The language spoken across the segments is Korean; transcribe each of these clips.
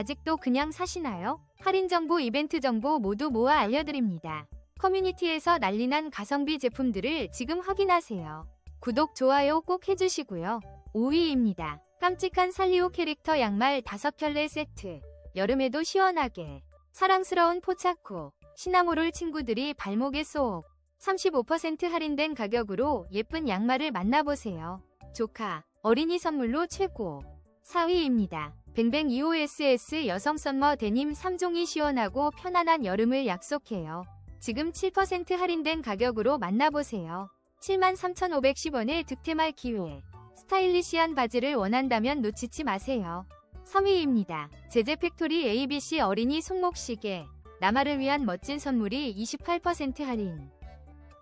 아직도 그냥 사시나요? 할인 정보, 이벤트 정보 모두 모아 알려드립니다. 커뮤니티에서 난리난 가성비 제품들을 지금 확인하세요. 구독, 좋아요 꼭 해주시고요. 5위입니다. 깜찍한 살리오 캐릭터 양말 5켤레 세트. 여름에도 시원하게. 사랑스러운 포차코. 시나모롤 친구들이 발목에 쏙. 35% 할인된 가격으로 예쁜 양말을 만나보세요. 조카, 어린이 선물로 최고. 4위입니다. 뱅뱅 EOSS 여성 썸머 데님 3종이 시원하고 편안한 여름을 약속해요. 지금 7% 할인된 가격으로 만나보세요. 73,510원의 득템할 기회. 스타일리시한 바지를 원한다면 놓치지 마세요. 3위입니다. 제제 팩토리 ABC 어린이 손목시계. 나마를 위한 멋진 선물이 28% 할인.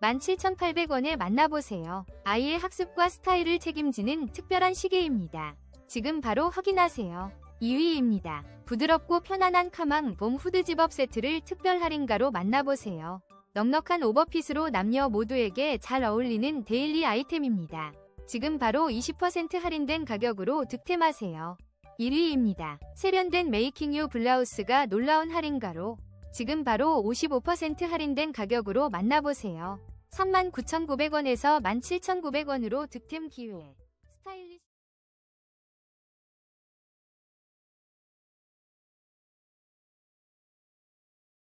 17,800원에 만나보세요. 아이의 학습과 스타일을 책임지는 특별한 시계입니다. 지금 바로 확인하세요. 2위입니다. 부드럽고 편안한 카망 봄 후드 집업 세트를 특별 할인가로 만나보세요. 넉넉한 오버핏으로 남녀 모두에게 잘 어울리는 데일리 아이템입니다. 지금 바로 20% 할인된 가격으로 득템하세요. 1위입니다. 세련된 메이킹 유 블라우스가 놀라운 할인가로 지금 바로 55% 할인된 가격으로 만나보세요. 39,900원에서 17,900원으로 득템 기회. 스타일리시